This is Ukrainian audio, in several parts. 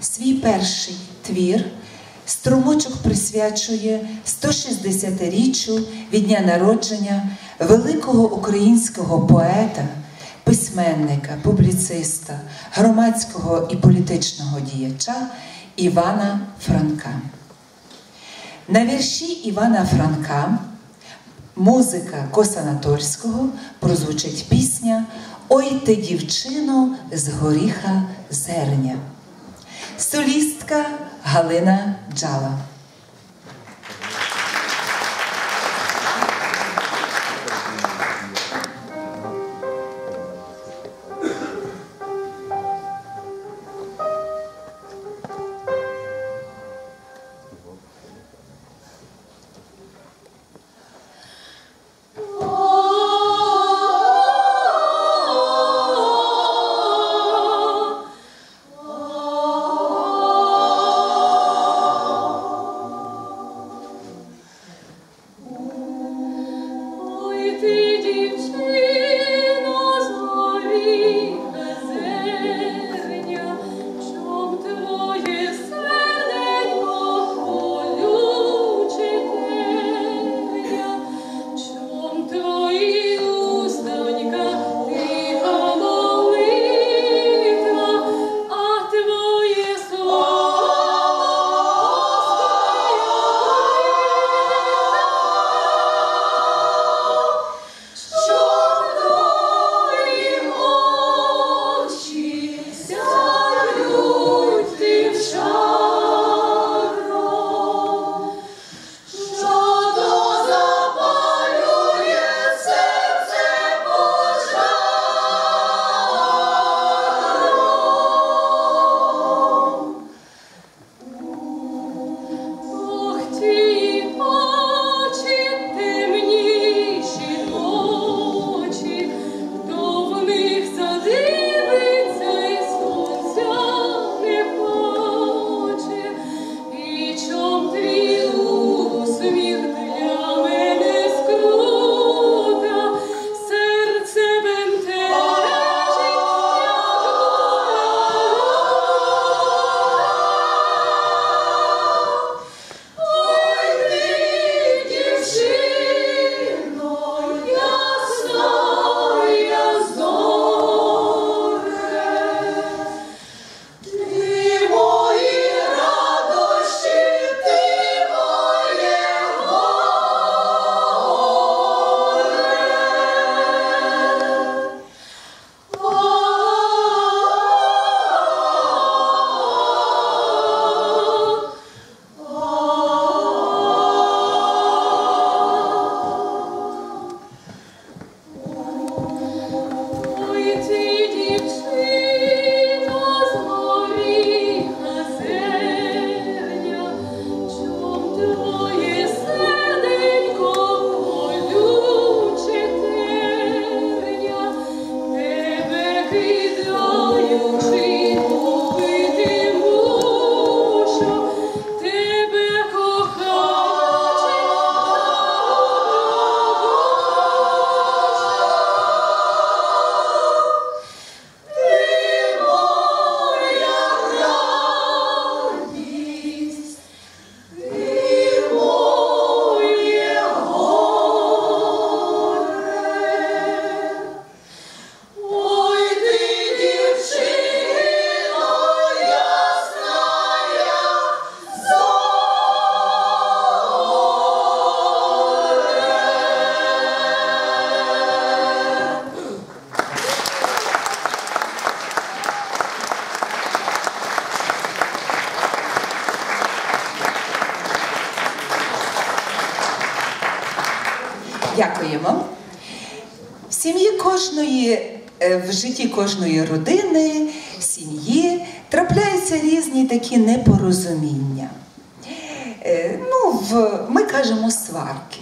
Свій перший твір струмочок присвячує 160-річчю від дня народження великого українського поета, письменника, публіциста, громадського і політичного діяча Івана Франка. На вірші Івана Франка, музика Косанаторського прозвучить пісня Ой ти, дівчино, з горіха зерня. Солістка Галина Джала. Ти, дівчино, Дякуємо. В сім'ї кожної, е, в житті кожної родини, сім'ї трапляються різні такі непорозуміння. Е, Ну, в, ми кажемо сварки.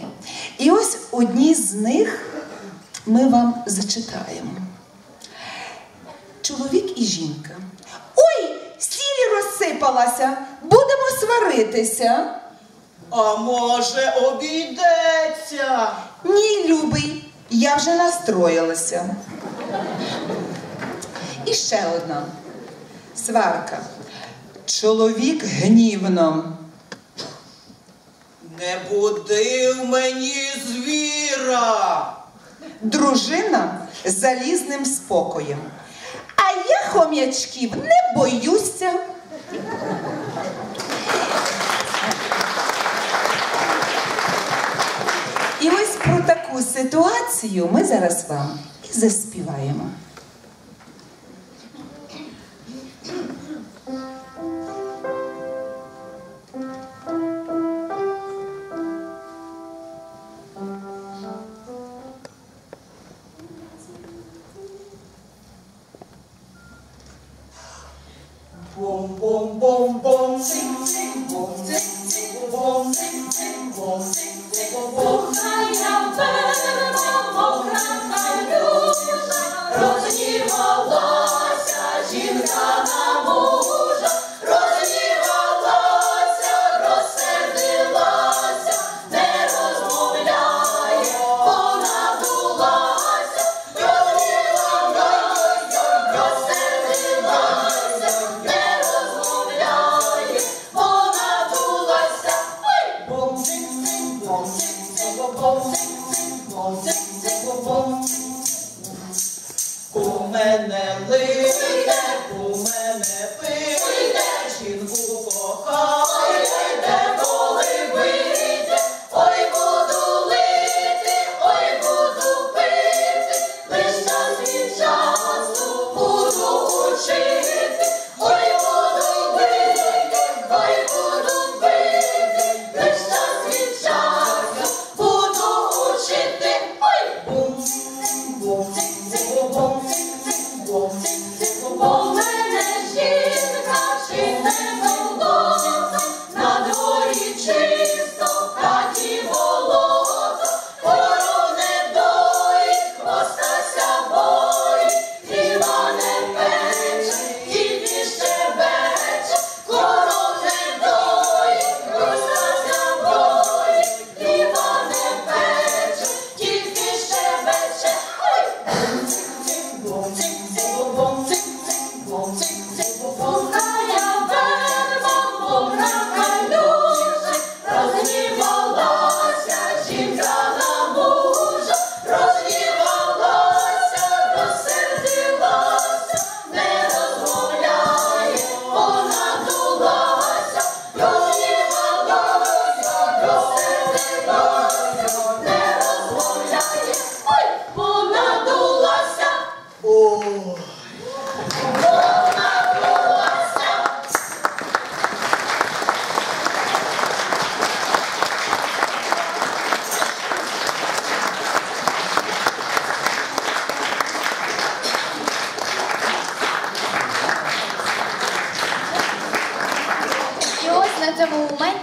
І ось одні з них ми вам зачитаємо. Чоловік і жінка. Ой, сіль розсипалася, будемо сваритися. А може обійдеться? Ні, любий, я вже настроїлася. І ще одна сварка. чоловік гнівно. Не будив мені звіра. Дружина залізним спокоєм. А я хом'ячків не боюся. І ось таку ситуацію ми зараз вам і заспіваємо. Бом-бом-бом-бом, цing-цing-бом, цing-цing-бом,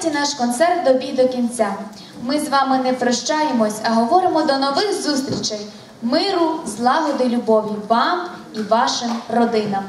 моменті наш концерт добіг до кінця. Ми з вами не прощаємось, а говоримо до нових зустрічей. Миру, злагоди, любові вам і вашим родинам.